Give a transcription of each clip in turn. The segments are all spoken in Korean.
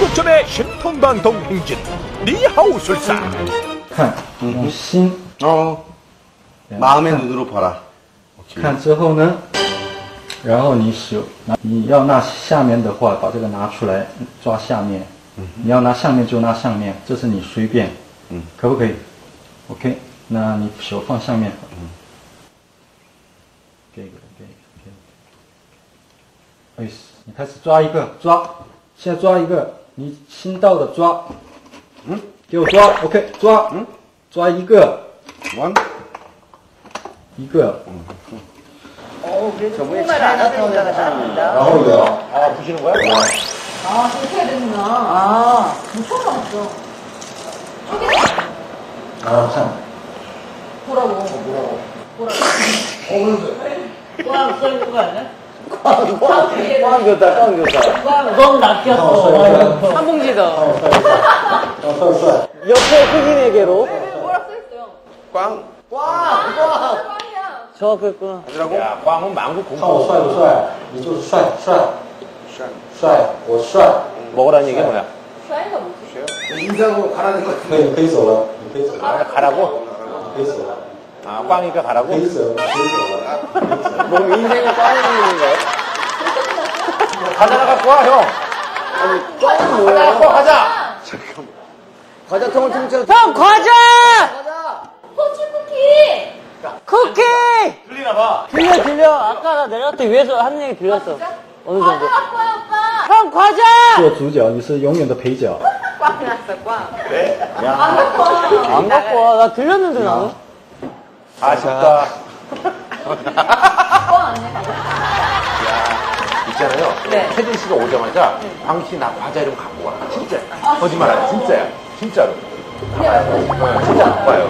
한국점의 신통방통 행진 니하우술사 看，用心 어. 마음의 눈으로 봐라. 오케이. 看之后呢，然后你手，拿你要拿下面的话，把这个拿出来抓下面，你要拿上面就拿上面，这是你随便，嗯可不可以？OK，那你手放上面，给一个，给一个，给一个，哎，你开始抓一个，抓，现在抓一个， 你新到的抓，嗯，给我抓，OK，抓，嗯，抓一个，one，一个，嗯，哦，别准备菜了，到那个上面的，然后有啊，不行，我要我，啊，这菜真能啊，不错嘛，不，啊，看，过来我，过来我，过来，我不是，过来我，过来我，过来我。 꽝 꽝교다, 꽝교다. 꽝 낚였어. 한 봉지 더. 然后帅帅， 옆에 흑인에게로. 뭐라 써있어요? 꽝. 꽝이야. 정확했구나. 야, 꽝은 망고 看我 공포. 帅不帅？你就是帅帅帅，我帅， 먹으라는 얘기 뭐야? 샤이가 뭐지? 인사하고 가라는 거 可以可以走了，你可以走了， 아, 가라고? 可以走了， 아, 꽝이니까 可 가라고? 以走了，可以走了。 뭐 인생을 꽝이는 거야? 과자 하나 갖고 와, 형. 꽝은 과자 갖고 와, 과자. 과자통을 통째로. 형, 과자! 호주 쿠키! 쿠키! 들리나 봐. 들려, 들려. 아까 나 내려갈 때 위에서 하는 얘기 들렸어. 어느 과자 정도. 갖고 와, 오빠! 형, 과자! 做主角，你是永远的陪角。 꽝 났어, 꽝. 네? 안 갖고 와. 안 갖고 와. 나 들렸는데 나는. 아쉽다. 꽝 아니야? 있잖아요. 네. 혜진 씨가 오자마자 광희 씨나 과자 이름 갖고 와. 진짜. 거짓말 아니야. 진짜야. 진짜로. 어, 진짜 갖고 와요.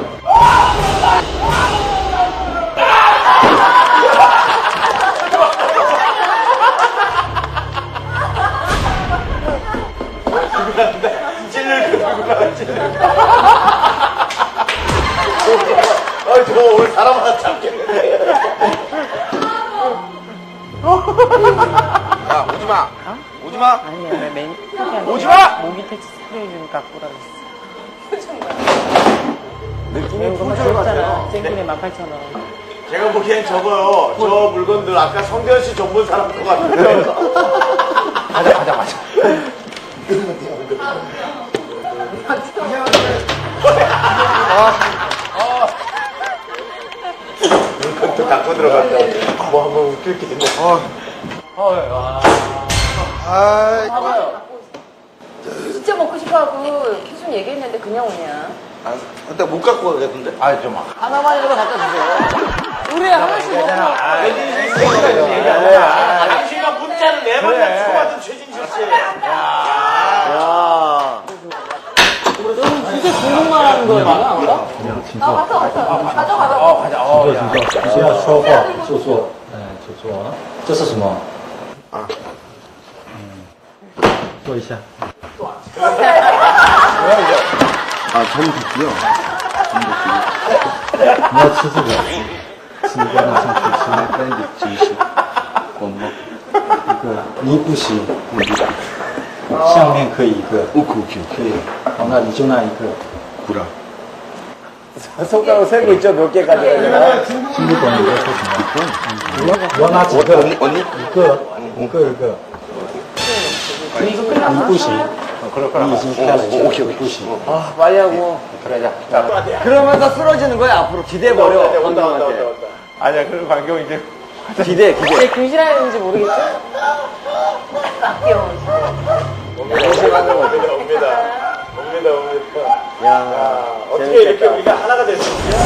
찔릴 거구나, 찔릴 거. 어, 저 오늘 사람 하나 잡겠네. 야, 오지 마. 오지 마. 아니야, 왜 메인. 오지 마! 모기 퇴치 스프레이 좀 갖고 오라 그랬어. 느낌이 이거 풀줄 잖아 같아요. 생길에 18,000원. 제가 보기엔 저거요. 저 물건들 아까 성대현 씨 전문 사람 것 같은데. 가자, 가자, 가자. 눈 닦고 들어간다. 뭐 한번 웃길 게 있네. 아, 진짜 먹고 싶어하고 기준 얘기했는데 그냥 오냐. 아, 근데 못 갖고 가겠는데? 아, 좀. 하나만이라도 갖다 주세요. 우리 하나씩. 당 你好，请坐。好的，好的，请坐，请坐。不需要说话，就坐。嗯，就坐。这是什么？啊，嗯，坐一下。不要我。啊，陈皮鸡。你要吃这个？吃这个马上可以升三级，好吗？一个你不吃，不吃饭，下可以一个乌骨鸡，可以。哦，那你就那一个。 구라. 손가락 세고 있죠? 몇 개가 되나? 16번인데, 16번. 원아, 지금. 언니, 언니? 그, 그, 그. 이거 끝났나? 이구시. 그렇구나. 오케이, 오케이. 구시. 아, 예, 아, 빨리 하고. 그러자. 그러면서 쓰러지는 거야, 앞으로. 기대해버려. 네, 네, 네, 온다, 온다, 온다. 아니야, 그럼 광경 이제. 기대, 기대. 왜 교실하는지 모르겠어? 아, 아, 귀여워. 야, 어떻게 재밌겠다. 이렇게 우리가 하나가 될 수 있냐?